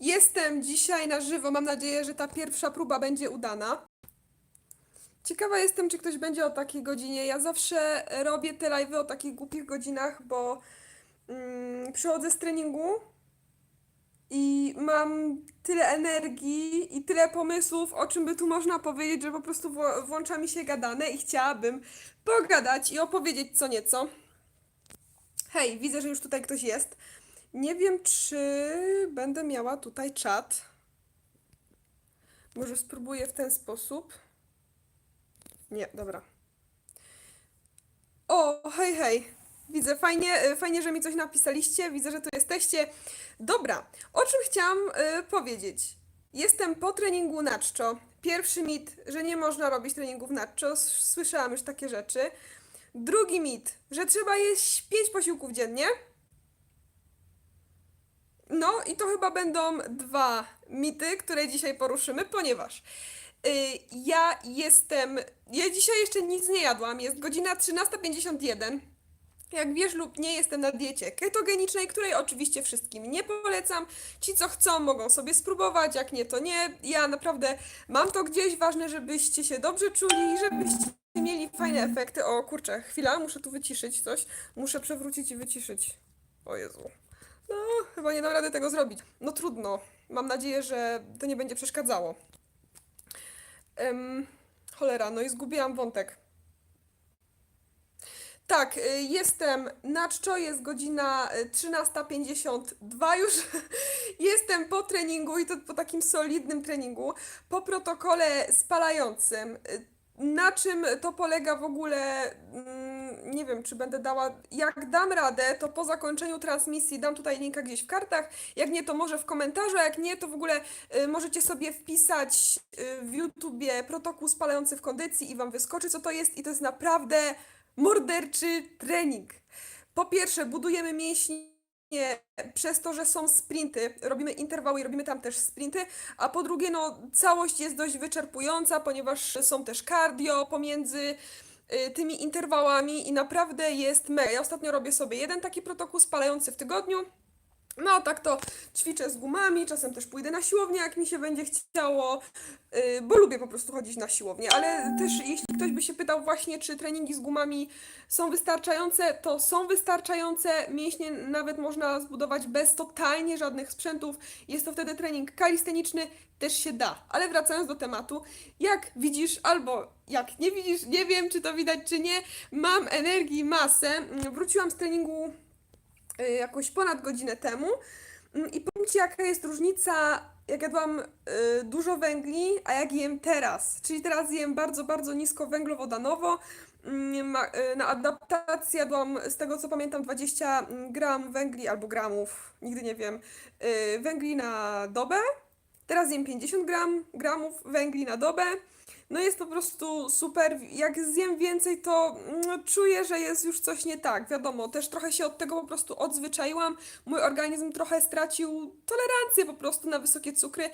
Jestem dzisiaj na żywo. Mam nadzieję, że ta pierwsza próba będzie udana. Ciekawa jestem, czy ktoś będzie o takiej godzinie. Ja zawsze robię te live'y o takich głupich godzinach, bo mm, przychodzę z treningu i mam tyle energii i tyle pomysłów, o czym by tu można powiedzieć, że po prostu włącza mi się gadane i chciałabym pogadać i opowiedzieć co nieco. Hej, widzę, że już tutaj ktoś jest. Nie wiem, czy będę miała tutaj czat. Może spróbuję w ten sposób. Nie, dobra. O, hej, hej. Widzę, fajnie, e, fajnie, że mi coś napisaliście. Widzę, że tu jesteście. Dobra, o czym chciałam e, powiedzieć? Jestem po treningu na czczo. Pierwszy mit, że nie można robić treningów na czczo. S- Słyszałam już takie rzeczy. Drugi mit, że trzeba jeść 5 posiłków dziennie. No i to chyba będą dwa mity, które dzisiaj poruszymy, ponieważ y, ja jestem. Ja dzisiaj jeszcze nic nie jadłam. Jest godzina 13.51. Jak wiesz lub nie, jestem na diecie ketogenicznej, której oczywiście wszystkim nie polecam. Ci, co chcą, mogą sobie spróbować, jak nie, to nie. Ja naprawdę mam to gdzieś. Ważne, żebyście się dobrze czuli i żebyście mieli fajne efekty. O kurczę, chwila, muszę tu wyciszyć coś. Muszę przewrócić i wyciszyć. O Jezu. No, chyba nie dam rady tego zrobić. No trudno. Mam nadzieję, że to nie będzie przeszkadzało. Em, cholera, no i zgubiłam wątek. Tak, y, jestem na czczo, jest godzina y, 13.52 już. Jestem po treningu i to po takim solidnym treningu, po protokole spalającym. Y, Na czym to polega w ogóle? Nie wiem, czy będę dała. Jak dam radę, to po zakończeniu transmisji dam tutaj linka gdzieś w kartach. Jak nie, to może w komentarzu. a Jak nie, to w ogóle y, możecie sobie wpisać y, w YouTubie protokół spalający w kondycji i wam wyskoczy, co to jest. I to jest naprawdę morderczy trening. Po pierwsze, budujemy mięśnie przez to, że są sprinty, robimy interwały i robimy tam też sprinty, a po drugie, no, całość jest dość wyczerpująca, ponieważ są też cardio pomiędzy tymi interwałami i naprawdę jest mega. Ja ostatnio robię sobie jeden taki protokół spalający w tygodniu. No, tak to ćwiczę z gumami, czasem też pójdę na siłownię, jak mi się będzie chciało, yy, bo lubię po prostu chodzić na siłownię, ale też jeśli ktoś by się pytał właśnie, czy treningi z gumami są wystarczające, to są wystarczające, mięśnie nawet można zbudować bez totalnie żadnych sprzętów, jest to wtedy trening kalisteniczny, też się da, ale wracając do tematu, jak widzisz, albo jak nie widzisz, nie wiem, czy to widać, czy nie, mam energii, masę, wróciłam z treningu y, jakoś ponad godzinę temu. Mm, I powiem Ci, jaka jest różnica, jak jadłam y, dużo węgli, a jak jem teraz. Czyli teraz jem bardzo, bardzo nisko węglowodanowo. Mm, y, Na adaptację jadłam, z tego co pamiętam, 20 gram węgli albo gramów, nigdy nie wiem, y, węgli na dobę. Teraz jem 50 gram, gramów węgli na dobę. No jest po prostu super. Jak zjem więcej, to mm, czuję, że jest już coś nie tak. Wiadomo, też trochę się od tego po prostu odzwyczaiłam. Mój organizm trochę stracił tolerancję po prostu na wysokie cukry.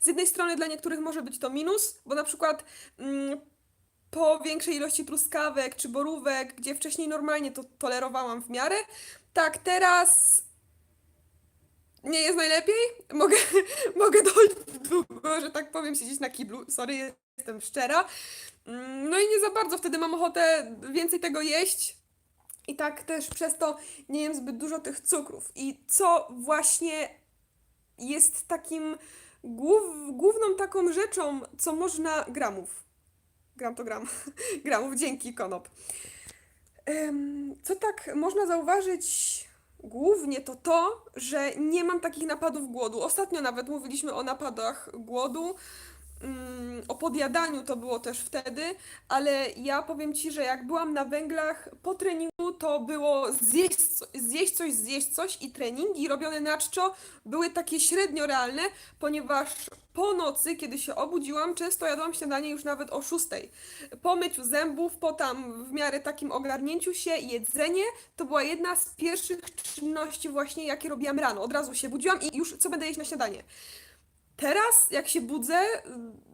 Z jednej strony dla niektórych może być to minus, bo na przykład mm, po większej ilości truskawek czy borówek, gdzie wcześniej normalnie to tolerowałam w miarę, tak teraz nie jest najlepiej. Mogę, mogę dość że tak powiem, siedzieć na kiblu. Sorry, jestem szczera. Mm, No i nie za bardzo wtedy mam ochotę więcej tego jeść. I tak też przez to nie jem zbyt dużo tych cukrów. I co właśnie jest takim głów, główną taką rzeczą, co można gramów. Gram to gram. Gramów, dzięki konop. Co tak można zauważyć głównie to to, że nie mam takich napadów głodu. Ostatnio nawet mówiliśmy o napadach głodu, mm, o podjadaniu to było też wtedy, ale ja powiem Ci, że jak byłam na węglach po treningu, to było zjeść, zjeść coś, zjeść coś i treningi robione na czczo były takie średnio realne, ponieważ po nocy, kiedy się obudziłam, często jadłam śniadanie już nawet o 6. Po myciu zębów, po tam w miarę takim ogarnięciu się, jedzenie to była jedna z pierwszych czynności właśnie, jakie robiłam rano. Od razu się budziłam i już co będę jeść na śniadanie. Teraz, jak się budzę,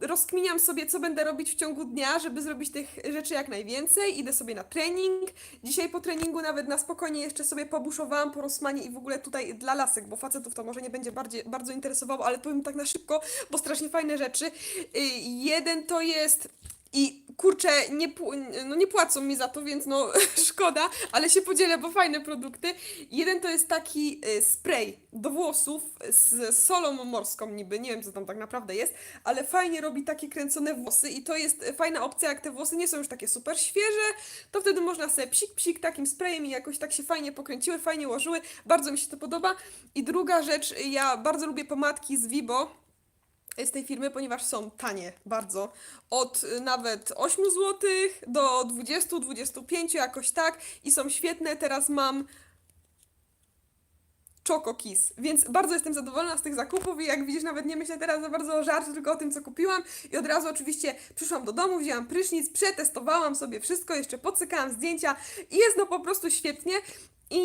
y, rozkminiam sobie, co będę robić w ciągu dnia, żeby zrobić tych rzeczy jak najwięcej. Idę sobie na trening. Dzisiaj po treningu nawet na spokojnie jeszcze sobie pobuszowałam po Rosmanie i w ogóle tutaj dla lasek, bo facetów to może nie będzie bardziej, bardzo interesowało, ale powiem tak na szybko, bo strasznie fajne rzeczy. Y, Jeden to jest i kurczę, nie, no nie płacą mi za to, więc no szkoda, ale się podzielę, bo fajne produkty. Jeden to jest taki y, spray do włosów z solą morską niby, nie wiem co tam tak naprawdę jest, ale fajnie robi takie kręcone włosy i to jest fajna opcja, jak te włosy nie są już takie super świeże, to wtedy można sobie psik, psik takim sprayem i jakoś tak się fajnie pokręciły, fajnie ułożyły, bardzo mi się to podoba. I druga rzecz, ja bardzo lubię pomadki z Vibo, z tej firmy, ponieważ są tanie bardzo. Od y, nawet 8 zł do 20-25 jakoś tak i są świetne. Teraz mam Choco Kiss, więc bardzo jestem zadowolona z tych zakupów i jak widzisz nawet nie myślę teraz za bardzo o żarciu, tylko o tym co kupiłam. I od razu oczywiście przyszłam do domu, wzięłam prysznic, przetestowałam sobie wszystko, jeszcze podcykałam zdjęcia. I jest no po prostu świetnie. I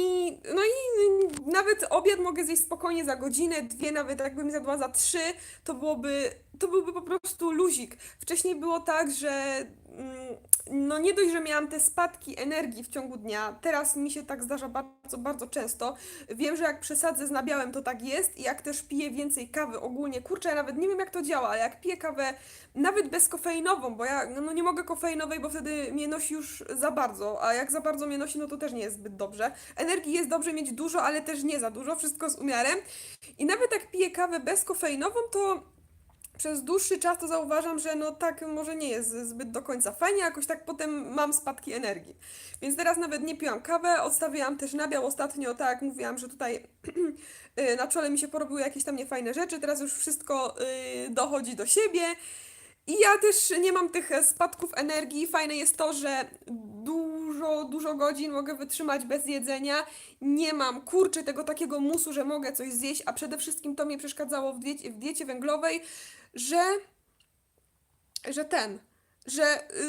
no i nawet obiad mogę zjeść spokojnie za godzinę, dwie, nawet jakbym zjadła za trzy, to byłoby, to byłby po prostu luzik. Wcześniej było tak, że no nie dość, że miałam te spadki energii w ciągu dnia, teraz mi się tak zdarza bardzo, bardzo często. Wiem, że jak przesadzę z nabiałem, to tak jest i jak też piję więcej kawy ogólnie, kurczę, ja nawet nie wiem jak to działa, ale jak piję kawę nawet bezkofeinową, bo ja no, no nie mogę kofeinowej, bo wtedy mnie nosi już za bardzo, a jak za bardzo mnie nosi, no to też nie jest zbyt dobrze. Energii jest dobrze mieć dużo, ale też nie za dużo, wszystko z umiarem. I nawet jak piję kawę bezkofeinową, to przez dłuższy czas to zauważam, że no tak może nie jest zbyt do końca fajnie, jakoś tak potem mam spadki energii. Więc teraz nawet nie piłam kawę, odstawiłam też nabiał ostatnio, tak jak mówiłam, że tutaj y, na czole mi się porobiły jakieś tam niefajne rzeczy, teraz już wszystko y, dochodzi do siebie. I ja też nie mam tych spadków energii. Fajne jest to, że dużo, dużo godzin mogę wytrzymać bez jedzenia. Nie mam kurczę tego takiego musu, że mogę coś zjeść, a przede wszystkim to mnie przeszkadzało w diecie, w diecie węglowej, że, że ten, że y,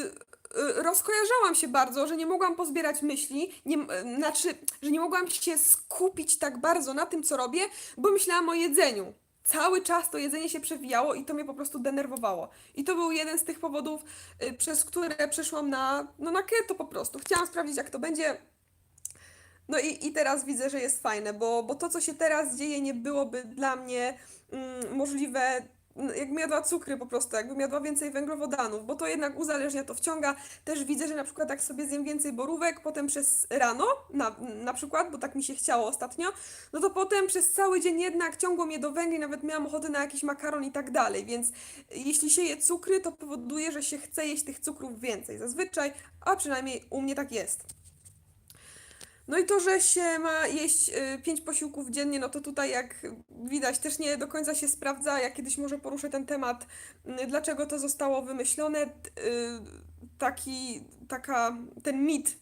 y, rozkojarzałam się bardzo, że nie mogłam pozbierać myśli, nie, y, znaczy, że nie mogłam się skupić tak bardzo na tym, co robię, bo myślałam o jedzeniu. Cały czas to jedzenie się przewijało i to mnie po prostu denerwowało. I to był jeden z tych powodów, y, przez które przeszłam na, no na keto po prostu. Chciałam sprawdzić, jak to będzie. No i, i teraz widzę, że jest fajne, bo, bo to, co się teraz dzieje, nie byłoby dla mnie mm, możliwe, jakbym jadła cukry po prostu, jakbym jadła więcej węglowodanów, bo to jednak uzależnia, to wciąga. Też widzę, że na przykład jak sobie zjem więcej borówek, potem przez rano, na, na przykład, bo tak mi się chciało ostatnio, no to potem przez cały dzień jednak ciągło mnie do węgli, nawet miałam ochotę na jakiś makaron i tak dalej, więc jeśli się je cukry, to powoduje, że się chce jeść tych cukrów więcej, zazwyczaj, a przynajmniej u mnie tak jest. No i to, że się ma jeść y, pięć posiłków dziennie, no to tutaj jak widać też nie do końca się sprawdza. Ja kiedyś może poruszę ten temat, y, dlaczego to zostało wymyślone. Y, Taki, taka, ten mit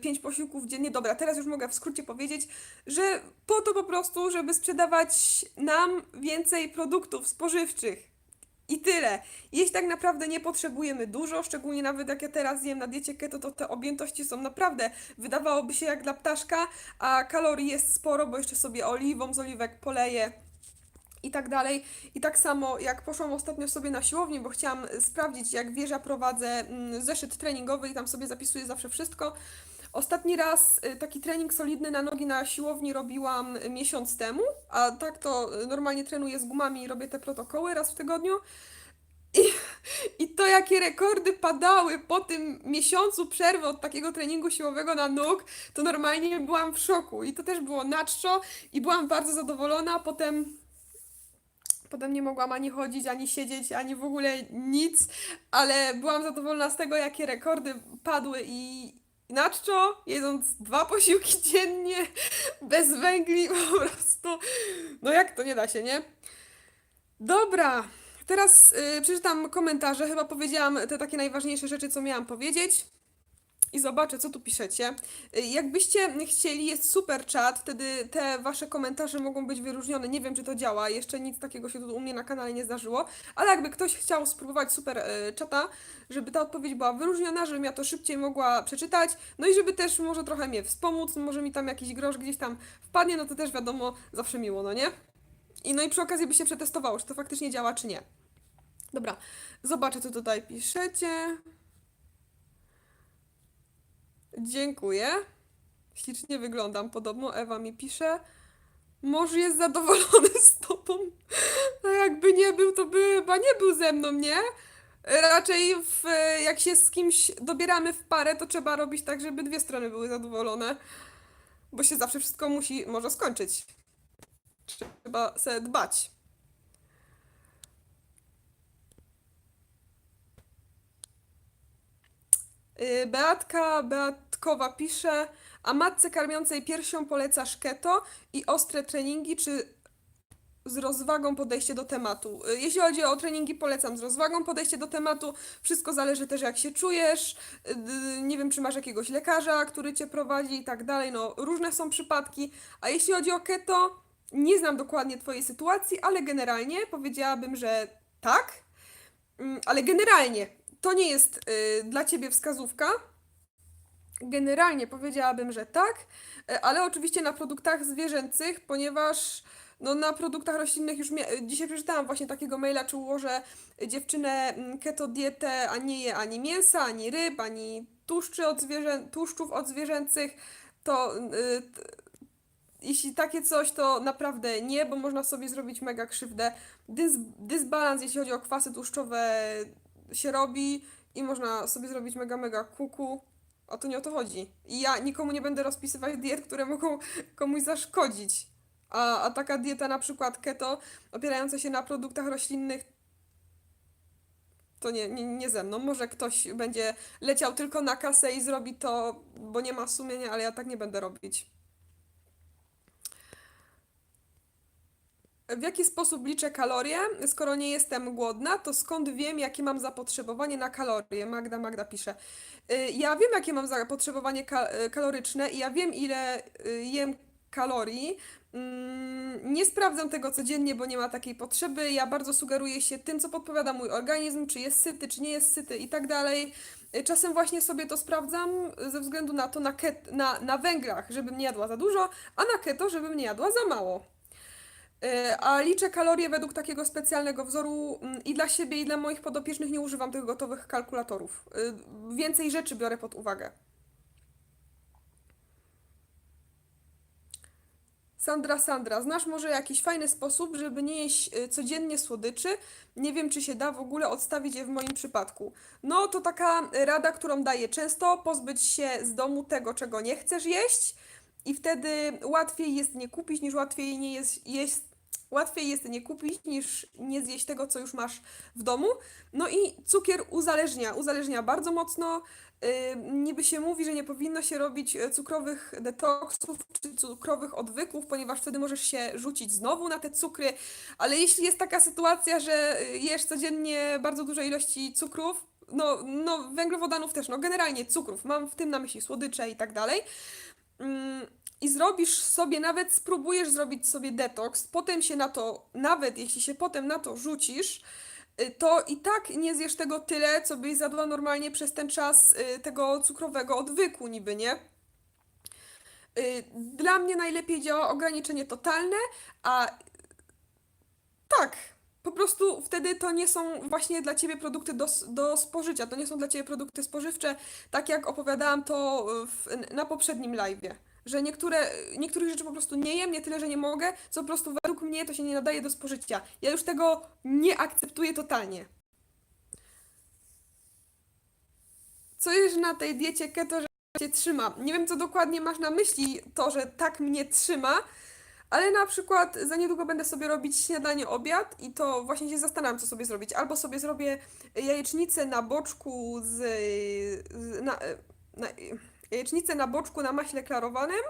pięć posiłków dziennie. Dobra, teraz już mogę w skrócie powiedzieć, że po to po prostu, żeby sprzedawać nam więcej produktów spożywczych. I tyle. Jeść tak naprawdę nie potrzebujemy dużo, szczególnie nawet jak ja teraz jem na diecie keto, to te objętości są naprawdę, wydawałoby się jak dla ptaszka, a kalorii jest sporo, bo jeszcze sobie oliwą z oliwek poleję i tak dalej. I tak samo jak poszłam ostatnio sobie na siłownię, bo chciałam sprawdzić, jak wieża prowadzę mm, zeszyt treningowy i tam sobie zapisuję zawsze wszystko. Ostatni raz y, taki trening solidny na nogi na siłowni robiłam miesiąc temu, a tak to y, normalnie trenuję z gumami i robię te protokoły raz w tygodniu. I, I to jakie rekordy padały po tym miesiącu przerwy od takiego treningu siłowego na nóg, to normalnie byłam w szoku. I to też było na czczo i byłam bardzo zadowolona. Potem Potem nie mogłam ani chodzić, ani siedzieć, ani w ogóle nic, ale byłam zadowolona z tego, jakie rekordy padły i na czczo, jedząc dwa posiłki dziennie, bez węgli, po prostu. No jak to nie da się, nie? Dobra, teraz y, przeczytam komentarze. Chyba powiedziałam te takie najważniejsze rzeczy, co miałam powiedzieć. I zobaczę, co tu piszecie. Y, Jakbyście chcieli, jest super czat, wtedy te wasze komentarze mogą być wyróżnione. Nie wiem, czy to działa, jeszcze nic takiego się tu u mnie na kanale nie zdarzyło, ale jakby ktoś chciał spróbować super y, czata, żeby ta odpowiedź była wyróżniona, żebym ja to szybciej mogła przeczytać, no i żeby też może trochę mnie wspomóc, może mi tam jakiś grosz gdzieś tam wpadnie, no to też wiadomo, zawsze miło, no nie? I no i przy okazji by się przetestowało, czy to faktycznie działa, czy nie. Dobra, zobaczę, co tutaj piszecie. Dziękuję. Ślicznie wyglądam. Podobno Ewa mi pisze. Mąż jest zadowolony z tobą. A jakby nie był, to by chyba nie był ze mną, nie? Raczej w, jak się z kimś dobieramy w parę, to trzeba robić tak, żeby dwie strony były zadowolone. Bo się zawsze wszystko musi, może skończyć. Trzeba sobie dbać. Beatka Beatkowa pisze, a matce karmiącej piersią polecasz keto i ostre treningi, czy z rozwagą podejście do tematu? Y, Jeśli chodzi o treningi, polecam z rozwagą podejście do tematu. Wszystko zależy też, jak się czujesz. Y, Nie wiem, czy masz jakiegoś lekarza, który cię prowadzi i tak dalej. No, różne są przypadki. A jeśli chodzi o keto, nie znam dokładnie Twojej sytuacji, ale generalnie powiedziałabym, że tak. Mm, Ale generalnie to nie jest y, dla ciebie wskazówka. Generalnie powiedziałabym, że tak, y, ale oczywiście na produktach zwierzęcych, ponieważ no, na produktach roślinnych już dzisiaj przeczytałam właśnie takiego maila, czy ułożę dziewczynę mm, keto dietę, a nie je ani mięsa, ani ryb, ani tłuszczy od zwierzę- tłuszczów od zwierzęcych, to y, jeśli takie coś, to naprawdę nie, bo można sobie zrobić mega krzywdę. Dys dysbalans, jeśli chodzi o kwasy tłuszczowe, się robi i można sobie zrobić mega, mega kuku. O to nie o to chodzi. I ja nikomu nie będę rozpisywać diet, które mogą komuś zaszkodzić. A, a taka dieta, na przykład keto, opierająca się na produktach roślinnych, to nie, nie, nie ze mną. Może ktoś będzie leciał tylko na kasę i zrobi to, bo nie ma sumienia, ale ja tak nie będę robić. W jaki sposób liczę kalorie? Skoro nie jestem głodna, to skąd wiem, jakie mam zapotrzebowanie na kalorie? Magda, Magda pisze. Y, Ja wiem, jakie mam zapotrzebowanie y, kaloryczne i ja wiem, ile y, jem kalorii. Mm, Nie sprawdzam tego codziennie, bo nie ma takiej potrzeby. Ja bardzo sugeruję się tym, co podpowiada mój organizm, czy jest syty, czy nie jest syty i tak dalej. Czasem właśnie sobie to sprawdzam ze względu na to, na, ket na, na węglach, żebym nie jadła za dużo, a na keto, żebym nie jadła za mało. Y, A liczę kalorie według takiego specjalnego wzoru mm, i dla siebie, i dla moich podopiecznych nie używam tych gotowych kalkulatorów. Y, Więcej rzeczy biorę pod uwagę. Sandra, Sandra, znasz może jakiś fajny sposób, żeby nie jeść y, codziennie słodyczy? Nie wiem, czy się da w ogóle odstawić je w moim przypadku. No, to taka rada, którą daję często, pozbyć się z domu tego, czego nie chcesz jeść i wtedy łatwiej jest nie kupić, niż łatwiej nie jest jeść Łatwiej jest nie kupić niż nie zjeść tego, co już masz w domu. No i cukier uzależnia, uzależnia bardzo mocno. Niby się mówi, że nie powinno się robić e, cukrowych detoksów czy cukrowych odwyków, ponieważ wtedy możesz się rzucić znowu na te cukry. Ale jeśli jest taka sytuacja, że y, jesz codziennie bardzo duże ilości cukrów, no, no węglowodanów też, no generalnie cukrów, mam w tym na myśli słodycze i tak dalej, i zrobisz sobie, nawet spróbujesz zrobić sobie detoks, potem się na to, nawet jeśli się potem na to rzucisz, y, to i tak nie zjesz tego tyle, co byś zjadła normalnie przez ten czas y, tego cukrowego odwyku niby, nie? Y, Dla mnie najlepiej działa ograniczenie totalne, a tak, po prostu wtedy to nie są właśnie dla ciebie produkty do, do spożycia, to nie są dla ciebie produkty spożywcze, tak jak opowiadałam to w, na poprzednim live'ie. Że niektóre, niektórych rzeczy po prostu nie jem, nie tyle, że nie mogę, co po prostu według mnie to się nie nadaje do spożycia. Ja już tego nie akceptuję totalnie. Co jest na tej diecie keto, że cię trzyma? Nie wiem, co dokładnie masz na myśli to, że tak mnie trzyma, ale na przykład za niedługo będę sobie robić śniadanie, obiad i to właśnie się zastanawiam, co sobie zrobić. Albo sobie zrobię jajecznicę na boczku z... z na, na, jajecznicę na boczku na maśle klarowanym,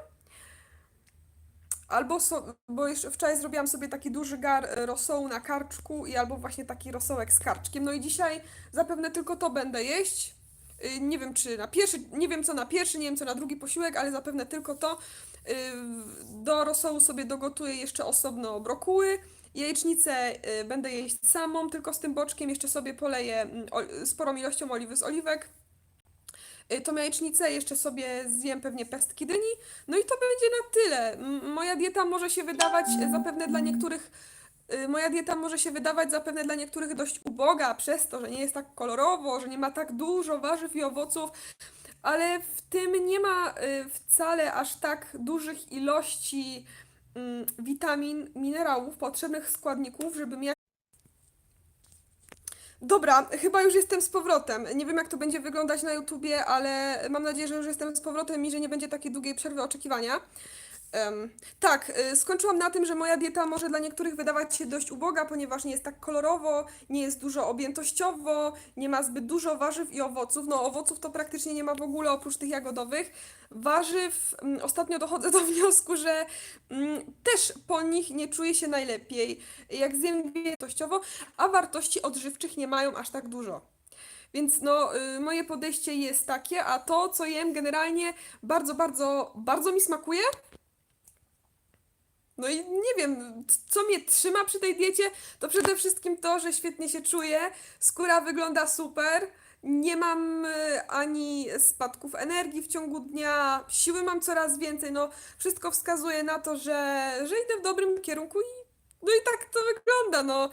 albo so, bo już wczoraj zrobiłam sobie taki duży gar e, rosołu na karczku i albo właśnie taki rosołek z karczkiem. No i dzisiaj zapewne tylko to będę jeść. Y, Nie wiem, czy na pierwszy, nie wiem co na pierwszy, nie wiem co na drugi posiłek, ale zapewne tylko to. Y, Do rosołu sobie dogotuję jeszcze osobno brokuły. Jajecznicę y, będę jeść samą, tylko z tym boczkiem jeszcze sobie poleję mm, sporą ilością oliwy z oliwek. Y, Tą jajecznicę jeszcze sobie zjem pewnie pestki dyni. No i to będzie na tyle. Moja dieta może się wydawać zapewne dla niektórych y, moja dieta może się wydawać zapewne dla niektórych dość uboga, przez to, że nie jest tak kolorowo, że nie ma tak dużo warzyw i owoców, ale w tym nie ma y, wcale aż tak dużych ilości mm, witamin, minerałów, potrzebnych składników, żeby mieć. Dobra, chyba już jestem z powrotem. Nie wiem, jak to będzie wyglądać na YouTubie, ale mam nadzieję, że już jestem z powrotem i że nie będzie takiej długiej przerwy oczekiwania. Em, tak, y, skończyłam na tym, że moja dieta może dla niektórych wydawać się dość uboga, ponieważ nie jest tak kolorowo, nie jest dużo objętościowo, nie ma zbyt dużo warzyw i owoców. No, owoców to praktycznie nie ma w ogóle oprócz tych jagodowych. Warzyw, mm, ostatnio dochodzę do wniosku, że mm, też po nich nie czuję się najlepiej, jak zjem wartościowo, a wartości odżywczych nie mają aż tak dużo. Więc no, y, moje podejście jest takie, a to, co jem generalnie bardzo, bardzo, bardzo mi smakuje. No i nie wiem, co mnie trzyma przy tej diecie, to przede wszystkim to, że świetnie się czuję, skóra wygląda super, nie mam y, ani spadków energii w ciągu dnia, siły mam coraz więcej, no wszystko wskazuje na to, że, że idę w dobrym kierunku i no i tak to wygląda, no.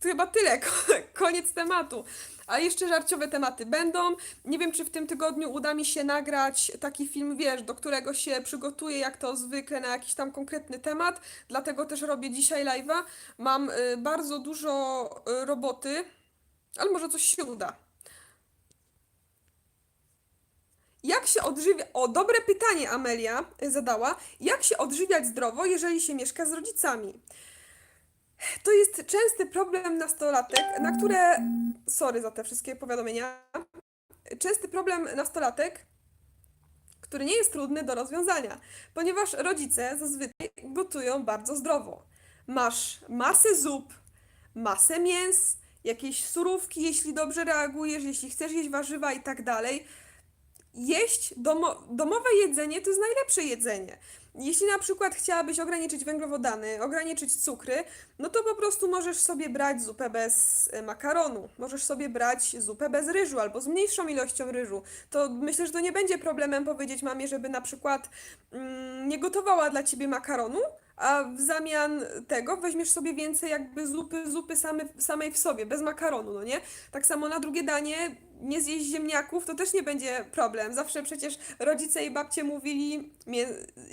To chyba tyle, ko- koniec tematu. A jeszcze żarciowe tematy będą. Nie wiem, czy w tym tygodniu uda mi się nagrać taki film, wiesz, do którego się przygotuję, jak to zwykle, na jakiś tam konkretny temat. Dlatego też robię dzisiaj live'a. Mam y, bardzo dużo y, roboty, ale może coś się uda. Jak się odżywia... O, dobre pytanie Amelia y, zadała. Jak się odżywiać zdrowo, jeżeli się mieszka z rodzicami? To jest częsty problem nastolatek, na które. Sorry za te wszystkie powiadomienia. Częsty problem nastolatek, który nie jest trudny do rozwiązania, ponieważ rodzice zazwyczaj gotują bardzo zdrowo. Masz masę zup, masę mięs, jakieś surówki, jeśli dobrze reagujesz, jeśli chcesz jeść warzywa i tak dalej. Jeść domo domowe jedzenie to jest najlepsze jedzenie. Jeśli na przykład chciałabyś ograniczyć węglowodany, ograniczyć cukry, no to po prostu możesz sobie brać zupę bez e, makaronu, możesz sobie brać zupę bez ryżu albo z mniejszą ilością ryżu. To myślę, że to nie będzie problemem powiedzieć mamie, żeby na przykład mm, nie gotowała dla ciebie makaronu, a w zamian tego weźmiesz sobie więcej jakby zupy, zupy same, samej w sobie, bez makaronu, no nie? Tak samo na drugie danie nie zjeść ziemniaków, to też nie będzie problem. Zawsze przecież rodzice i babcie mówili,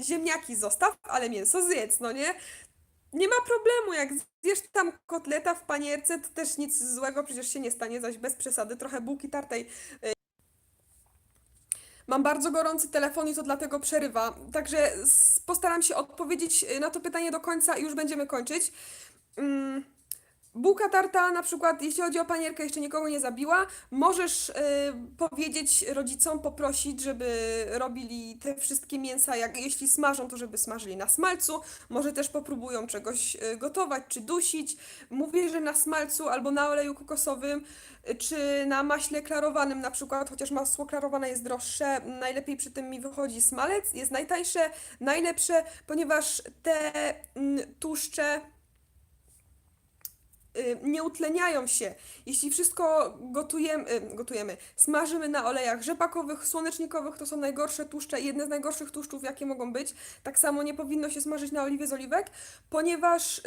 ziemniaki zostaw, ale mięso zjedz, no nie? Nie ma problemu, jak zjesz tam kotleta w panierce, to też nic złego przecież się nie stanie, zaś bez przesady, trochę bułki tartej. Mam bardzo gorący telefon i to dlatego przerywa. Także postaram się odpowiedzieć y, na to pytanie do końca i już będziemy kończyć. Mm, Bułka tarta, na przykład, jeśli chodzi o panierkę, jeszcze nikogo nie zabiła, możesz y, powiedzieć rodzicom, poprosić, żeby robili te wszystkie mięsa, jak jeśli smażą, to żeby smażyli na smalcu. Może też popróbują czegoś y, gotować czy dusić. Mówię, że na smalcu albo na oleju kokosowym, y, czy na maśle klarowanym na przykład, chociaż masło klarowane jest droższe, najlepiej przy tym mi wychodzi smalec, jest najtańsze, najlepsze, ponieważ te mm, tłuszcze y, nie utleniają się. Jeśli wszystko gotujemy, y, gotujemy, smażymy na olejach rzepakowych, słonecznikowych, to są najgorsze tłuszcze, jedne z najgorszych tłuszczów, jakie mogą być. Tak samo nie powinno się smażyć na oliwie z oliwek, ponieważ y,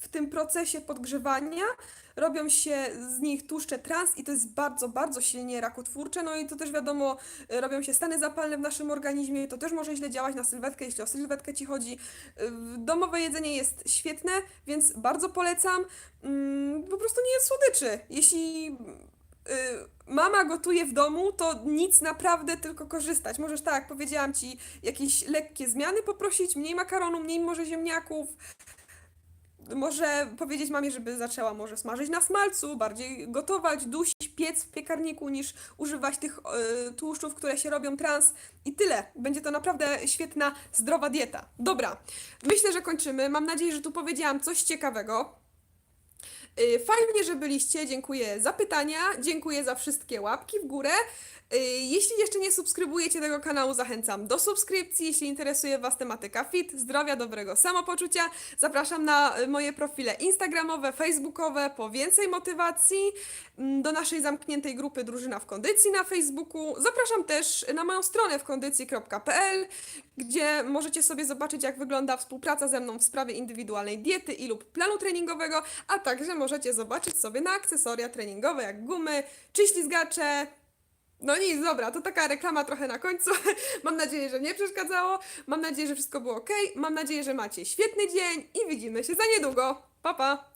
w tym procesie podgrzewania robią się z nich tłuszcze trans i to jest bardzo, bardzo silnie rakotwórcze. No i to też wiadomo, y, robią się stany zapalne w naszym organizmie, to też może źle działać na sylwetkę, jeśli o sylwetkę ci chodzi. Y, Domowe jedzenie jest świetne, więc bardzo polecam. Mm, po prostu nie jest słodyczy. Jeśli y, mama gotuje w domu, to nic naprawdę, tylko korzystać. Możesz, tak powiedziałam ci, jakieś lekkie zmiany poprosić, mniej makaronu, mniej może ziemniaków. Może powiedzieć mamie, żeby zaczęła może smażyć na smalcu, bardziej gotować, dusić, piec w piekarniku, niż używać tych y, tłuszczów, które się robią trans. I tyle. Będzie to naprawdę świetna, zdrowa dieta. Dobra, myślę, że kończymy. Mam nadzieję, że tu powiedziałam coś ciekawego. Y, Fajnie, że byliście. Dziękuję za pytania. Dziękuję za wszystkie łapki w górę. Y, Jeśli jeszcze nie subskrybujecie tego kanału, zachęcam do subskrypcji. Jeśli interesuje Was tematyka fit, zdrowia, dobrego samopoczucia, zapraszam na y, moje profile instagramowe, facebookowe po więcej motywacji, mm, do naszej zamkniętej grupy Drużyna w Kondycji na Facebooku. Zapraszam też na moją stronę w kondycji.pl, gdzie możecie sobie zobaczyć, jak wygląda współpraca ze mną w sprawie indywidualnej diety i lub planu treningowego, a także możecie zobaczyć sobie na akcesoria treningowe, jak gumy czy ślizgacze. No nic, dobra, to taka reklama trochę na końcu. Mam nadzieję, że nie przeszkadzało. Mam nadzieję, że wszystko było ok. Mam nadzieję, że macie świetny dzień i widzimy się za niedługo. Pa, pa!